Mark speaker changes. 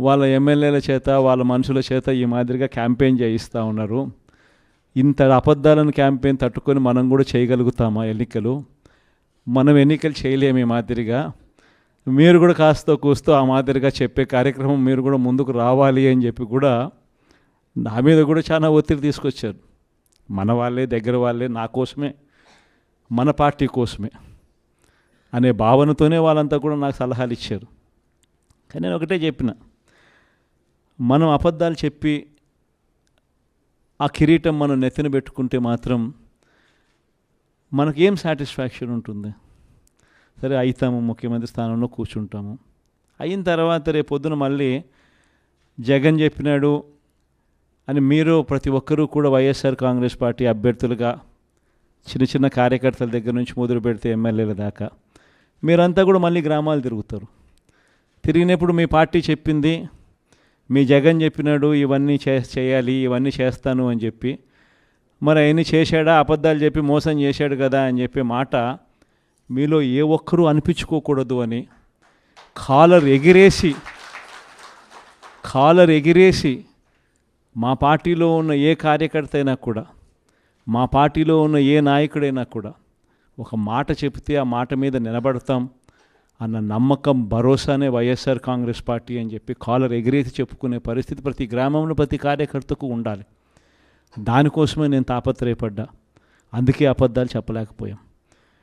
Speaker 1: వాళ్ళ ఎమ్మెల్యేల చేత వాళ్ళ మనుషుల చేత ఈ మాదిరిగా క్యాంపెయిన్ చేయిస్తూ ఉన్నారు. ఇంత అబద్ధాలను క్యాంపెయిన్ తట్టుకొని మనం కూడా చేయగలుగుతామా ఎన్నికలు? మనం ఎన్నికలు చేయలేము ఈ మాదిరిగా. మీరు కూడా కాస్త కూస్తూ ఆ మాదిరిగా చెప్పే కార్యక్రమం మీరు కూడా ముందుకు రావాలి అని చెప్పి కూడా నా మీద కూడా చాలా ఒత్తిడి తీసుకొచ్చారు. మన వాళ్ళే దగ్గర వాళ్ళే నా కోసమే మన పార్టీ కోసమే అనే భావనతోనే వాళ్ళంతా కూడా నాకు సలహాలు ఇచ్చారు. కానీ నేను ఒకటే చెప్పిన మనం అబద్ధాలు చెప్పి ఆ కిరీటం మనం నెత్తిన పెట్టుకుంటే మాత్రం మనకేం సాటిస్ఫాక్షన్ ఉంటుంది? సరే అవుతాము ముఖ్యమంత్రి స్థానంలో కూర్చుంటాము. అయిన తర్వాత రేపు పొద్దున మళ్ళీ జగన్ చెప్పినాడు అని మీరు ప్రతి ఒక్కరూ కూడా వైఎస్ఆర్ కాంగ్రెస్ పార్టీ అభ్యర్థులుగా చిన్న చిన్న కార్యకర్తల దగ్గర నుంచి మొదలు పెడితే ఎమ్మెల్యేల దాకా మీరంతా కూడా మళ్ళీ గ్రామాలు తిరుగుతారు. తిరిగినప్పుడు మీ పార్టీ చెప్పింది మీ జగన్ చెప్పినాడు ఇవన్నీ చే చేయాలి ఇవన్నీ చేస్తాను అని చెప్పి మరి అవన్నీ చేశాడా అబద్ధాలు చెప్పి మోసం చేశాడు కదా అని చెప్పే మాట మీలో ఏ ఒక్కరూ అనిపించుకోకూడదు అని కాలర్ ఎగిరేసి కాలర్ ఎగిరేసి మా పార్టీలో ఉన్న ఏ కార్యకర్త అయినా కూడా మా పార్టీలో ఉన్న ఏ నాయకుడైనా కూడా ఒక మాట చెప్తే ఆ మాట మీద నిలబడతాం. అన్న నమ్మకం భరోసానే వైఎస్ఆర్ కాంగ్రెస్ పార్టీ అని చెప్పి కాలర్ ఎగిరేసి చెప్పుకునే పరిస్థితి ప్రతి గ్రామంలో ప్రతి కార్యకర్తకు ఉండాలి. దానికోసమే నేను తాపత్రయపడ్డా. అందుకే అబద్ధాలు చెప్పలేకపోయాం.